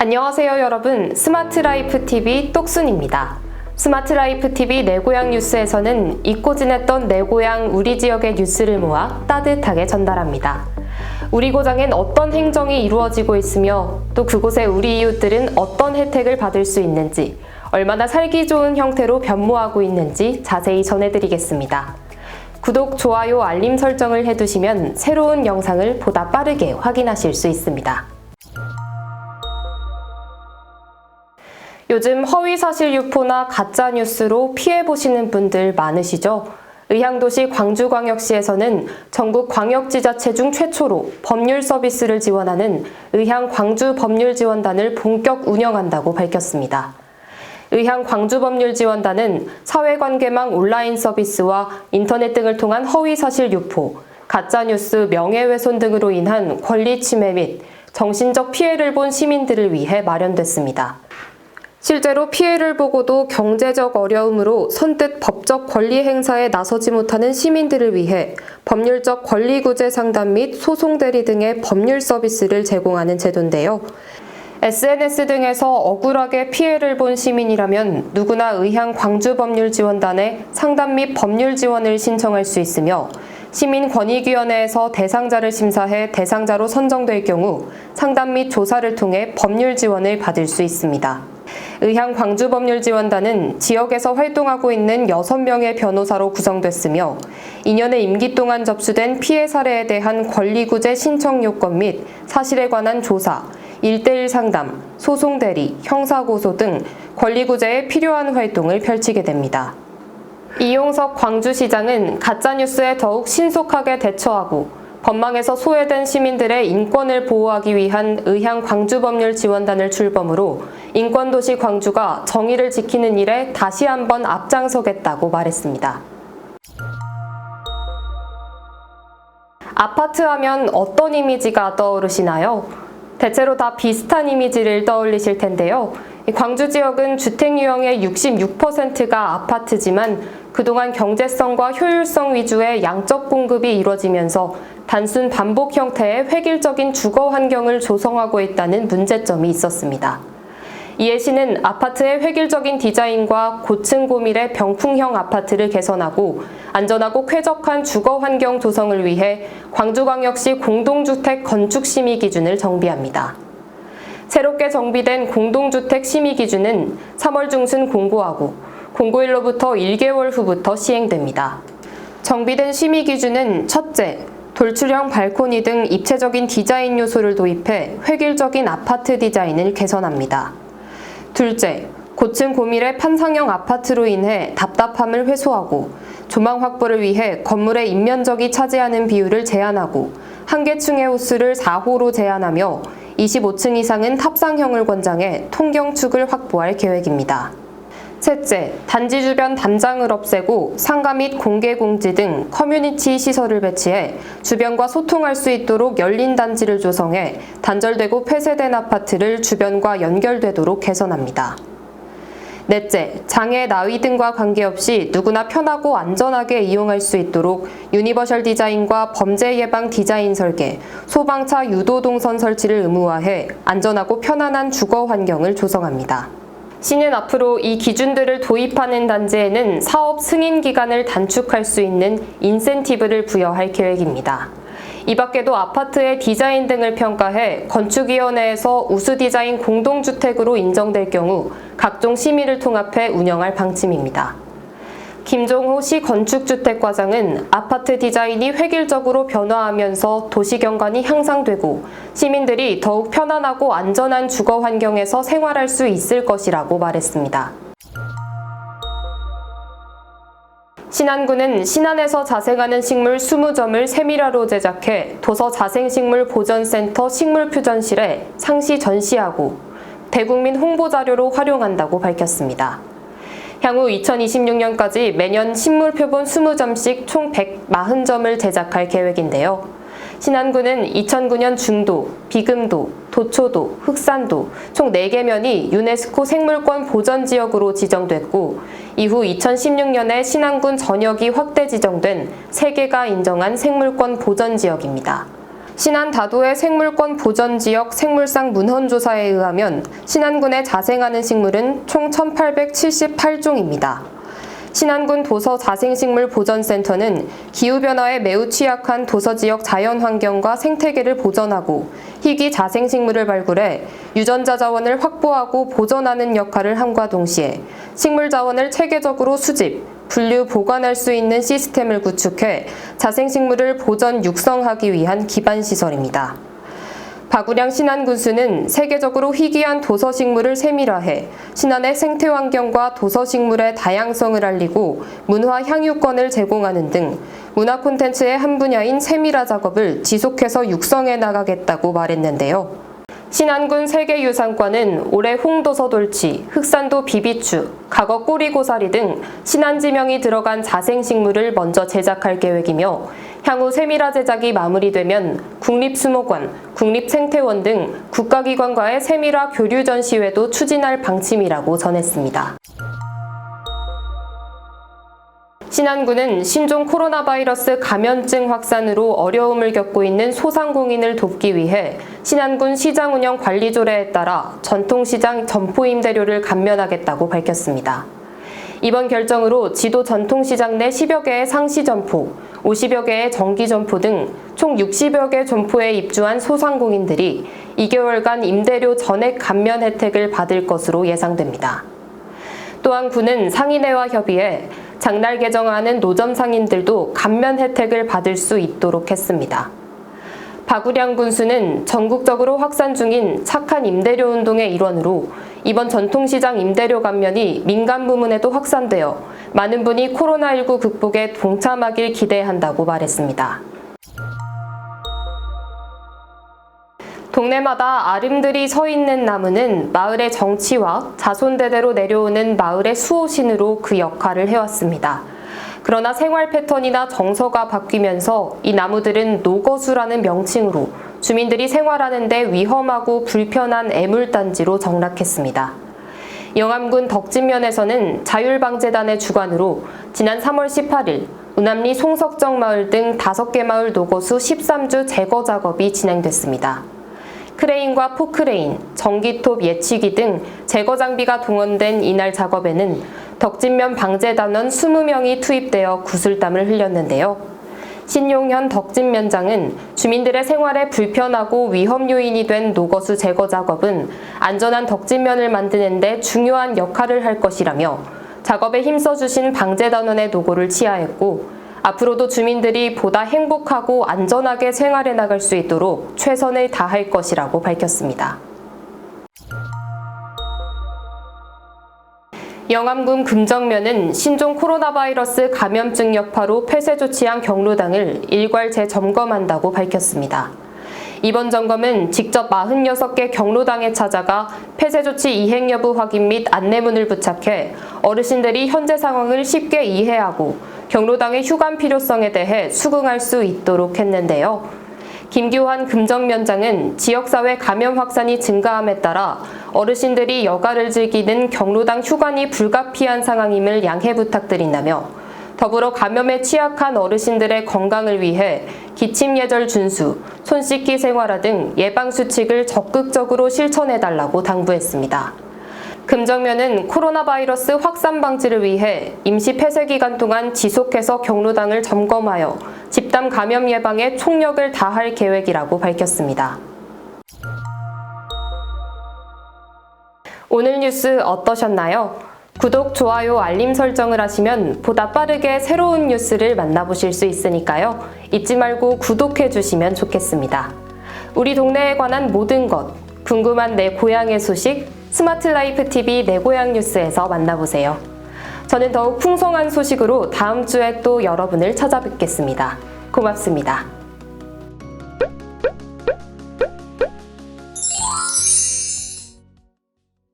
안녕하세요 여러분 스마트 라이프 TV 똑순입니다. 스마트 라이프 TV 내 고향 뉴스에서는 잊고 지냈던 내 고향 우리 지역의 뉴스를 모아 따뜻하게 전달합니다. 우리 고장엔 어떤 행정이 이루어지고 있으며 또 그곳의 우리 이웃들은 어떤 혜택을 받을 수 있는지 얼마나 살기 좋은 형태로 변모하고 있는지 자세히 전해드리겠습니다. 구독, 좋아요, 알림 설정을 해두시면 새로운 영상을 보다 빠르게 확인하실 수 있습니다. 요즘 허위사실 유포나 가짜뉴스로 피해보시는 분들 많으시죠? 의향도시 광주광역시에서는 전국 광역지자체 중 최초로 법률 서비스를 지원하는 의향 광주법률지원단을 본격 운영한다고 밝혔습니다. 의향 광주법률지원단은 사회관계망 온라인 서비스와 인터넷 등을 통한 허위사실 유포, 가짜뉴스, 명예훼손 등으로 인한 권리 침해 및 정신적 피해를 본 시민들을 위해 마련됐습니다. 실제로 피해를 보고도 경제적 어려움으로 선뜻 법적 권리 행사에 나서지 못하는 시민들을 위해 법률적 권리 구제 상담 및 소송 대리 등의 법률 서비스를 제공하는 제도인데요. SNS 등에서 억울하게 피해를 본 시민이라면 누구나 의향 광주법률지원단에 상담 및 법률 지원을 신청할 수 있으며 시민권익위원회에서 대상자를 심사해 대상자로 선정될 경우 상담 및 조사를 통해 법률 지원을 받을 수 있습니다. 의향 광주법률지원단은 지역에서 활동하고 있는 6명의 변호사로 구성됐으며 2년의 임기 동안 접수된 피해 사례에 대한 권리구제 신청 요건 및 사실에 관한 조사, 1대1 상담, 소송 대리, 형사고소 등 권리구제에 필요한 활동을 펼치게 됩니다. 이용석 광주시장은 가짜뉴스에 더욱 신속하게 대처하고 법망에서 소외된 시민들의 인권을 보호하기 위한 의향 광주법률 지원단을 출범으로 인권도시 광주가 정의를 지키는 일에 다시 한번 앞장서겠다고 말했습니다. 아파트 하면 어떤 이미지가 떠오르시나요? 대체로 다 비슷한 이미지를 떠올리실 텐데요. 이 광주 지역은 주택 유형의 66%가 아파트지만 그동안 경제성과 효율성 위주의 양적 공급이 이루어지면서 단순 반복 형태의 획일적인 주거 환경을 조성하고 있다는 문제점이 있었습니다. 이에 시는 아파트의 획일적인 디자인과 고층 고밀의 병풍형 아파트를 개선하고 안전하고 쾌적한 주거 환경 조성을 위해 광주광역시 공동주택 건축 심의 기준을 정비합니다. 새롭게 정비된 공동주택 심의 기준은 3월 중순 공고하고 공고일로부터 1개월 후부터 시행됩니다. 정비된 심의 기준은 첫째, 돌출형 발코니 등 입체적인 디자인 요소를 도입해 획일적인 아파트 디자인을 개선합니다. 둘째, 고층 고밀의 판상형 아파트로 인해 답답함을 해소하고 조망 확보를 위해 건물의 인면적이 차지하는 비율을 제한하고 한 개 층의 호수를 4호로 제한하며 25층 이상은 탑상형을 권장해 통경축을 확보할 계획입니다. 셋째, 단지 주변 담장을 없애고 상가 및 공개 공지 등 커뮤니티 시설을 배치해 주변과 소통할 수 있도록 열린 단지를 조성해 단절되고 폐쇄된 아파트를 주변과 연결되도록 개선합니다. 넷째, 장애, 나이 등과 관계없이 누구나 편하고 안전하게 이용할 수 있도록 유니버셜 디자인과 범죄 예방 디자인 설계, 소방차 유도 동선 설치를 의무화해 안전하고 편안한 주거 환경을 조성합니다. 시는 앞으로 이 기준들을 도입하는 단지에는 사업 승인 기간을 단축할 수 있는 인센티브를 부여할 계획입니다. 이 밖에도 아파트의 디자인 등을 평가해 건축위원회에서 우수 디자인 공동주택으로 인정될 경우 각종 심의를 통합해 운영할 방침입니다. 김종호 시 건축주택과장은 아파트 디자인이 획일적으로 변화하면서 도시 경관이 향상되고 시민들이 더욱 편안하고 안전한 주거 환경에서 생활할 수 있을 것이라고 말했습니다. 신안군은 신안에서 자생하는 식물 20점을 세밀화로 제작해 도서 자생식물 보전센터 식물퓨전실에 상시 전시하고 대국민 홍보 자료로 활용한다고 밝혔습니다. 향후 2026년까지 매년 식물 표본 20점씩 총 140점을 제작할 계획인데요. 신안군은 2009년 중도, 비금도, 도초도, 흑산도 총 4개 면이 유네스코 생물권 보전 지역으로 지정됐고 이후 2016년에 신안군 전역이 확대 지정된 3개가 인정한 생물권 보전 지역입니다. 신안 다도의 생물권 보전 지역 생물상 문헌 조사에 의하면 신안군에 자생하는 식물은 총 1,878종입니다. 신안군 도서 자생식물 보전센터는 기후변화에 매우 취약한 도서 지역 자연 환경과 생태계를 보전하고 희귀 자생식물을 발굴해 유전자 자원을 확보하고 보전하는 역할을 함과 동시에 식물 자원을 체계적으로 수집, 분류, 보관할 수 있는 시스템을 구축해 자생식물을 보전 육성하기 위한 기반 시설입니다. 바구량 신안군수는 세계적으로 희귀한 도서식물을 세밀화해 신안의 생태 환경과 도서식물의 다양성을 알리고 문화 향유권을 제공하는 등 문화 콘텐츠의 한 분야인 세밀화 작업을 지속해서 육성해 나가겠다고 말했는데요. 신안군 세계유산과는 올해 홍도서 돌치, 흑산도 비비추, 각어 꼬리고사리 등 신안 지명이 들어간 자생식물을 먼저 제작할 계획이며 향후 세밀화 제작이 마무리되면 국립수목원, 국립생태원 등 국가기관과의 세밀화 교류 전시회도 추진할 방침이라고 전했습니다. 신안군은 신종 코로나 바이러스 감염증 확산으로 어려움을 겪고 있는 소상공인을 돕기 위해 신안군 시장 운영 관리 조례에 따라 전통시장 점포 임대료를 감면하겠다고 밝혔습니다. 이번 결정으로 지도 전통시장 내 10여 개의 상시 점포, 50여 개의 정기 점포 등 총 60여 개 점포에 입주한 소상공인들이 2개월간 임대료 전액 감면 혜택을 받을 것으로 예상됩니다. 또한 군은 상인회와 협의해 장날 개정하는 노점 상인들도 감면 혜택을 받을 수 있도록 했습니다. 박우량 군수는 전국적으로 확산 중인 착한 임대료 운동의 일원으로 이번 전통시장 임대료 감면이 민간 부문에도 확산되어 많은 분이 코로나19 극복에 동참하길 기대한다고 말했습니다. 동네마다 아름드리 서 있는 나무는 마을의 정치와 자손대대로 내려오는 마을의 수호신으로 그 역할을 해왔습니다. 그러나 생활 패턴이나 정서가 바뀌면서 이 나무들은 노거수라는 명칭으로 주민들이 생활하는데 위험하고 불편한 애물단지로 정락했습니다. 영암군 덕진면에서는 자율방재단의 주관으로 지난 3월 18일 우남리 송석정 마을 등 5개 마을 노거수 13주 제거 작업이 진행됐습니다. 크레인과 포크레인, 전기톱 예치기 등 제거 장비가 동원된 이날 작업에는 덕진면 방재단원 20명이 투입되어 구슬땀을 흘렸는데요. 신용현 덕진면장은 주민들의 생활에 불편하고 위험 요인이 된 노거수 제거 작업은 안전한 덕진면을 만드는 데 중요한 역할을 할 것이라며 작업에 힘써주신 방재단원의 노고를 치하했고 앞으로도 주민들이 보다 행복하고 안전하게 생활해 나갈 수 있도록 최선을 다할 것이라고 밝혔습니다. 영암군 금정면은 신종 코로나 바이러스 감염증 여파로 폐쇄 조치한 경로당을 일괄 재점검한다고 밝혔습니다. 이번 점검은 직접 46개 경로당에 찾아가 폐쇄 조치 이행 여부 확인 및 안내문을 부착해 어르신들이 현재 상황을 쉽게 이해하고 경로당의 휴관 필요성에 대해 수긍할 수 있도록 했는데요. 김규환 금정면장은 지역사회 감염 확산이 증가함에 따라 어르신들이 여가를 즐기는 경로당 휴관이 불가피한 상황임을 양해 부탁드린다며 더불어 감염에 취약한 어르신들의 건강을 위해 기침 예절 준수, 손 씻기 생활화 등 예방 수칙을 적극적으로 실천해 달라고 당부했습니다. 금정면은 코로나 바이러스 확산 방지를 위해 임시 폐쇄 기간 동안 지속해서 경로당을 점검하여 집단 감염 예방에 총력을 다할 계획이라고 밝혔습니다. 오늘 뉴스 어떠셨나요? 구독, 좋아요, 알림 설정을 하시면 보다 빠르게 새로운 뉴스를 만나보실 수 있으니까요. 잊지 말고 구독해 주시면 좋겠습니다. 우리 동네에 관한 모든 것, 궁금한 내 고향의 소식, 스마트 라이프 TV 내 고향 뉴스에서 만나보세요. 저는 더욱 풍성한 소식으로 다음 주에 또 여러분을 찾아뵙겠습니다. 고맙습니다.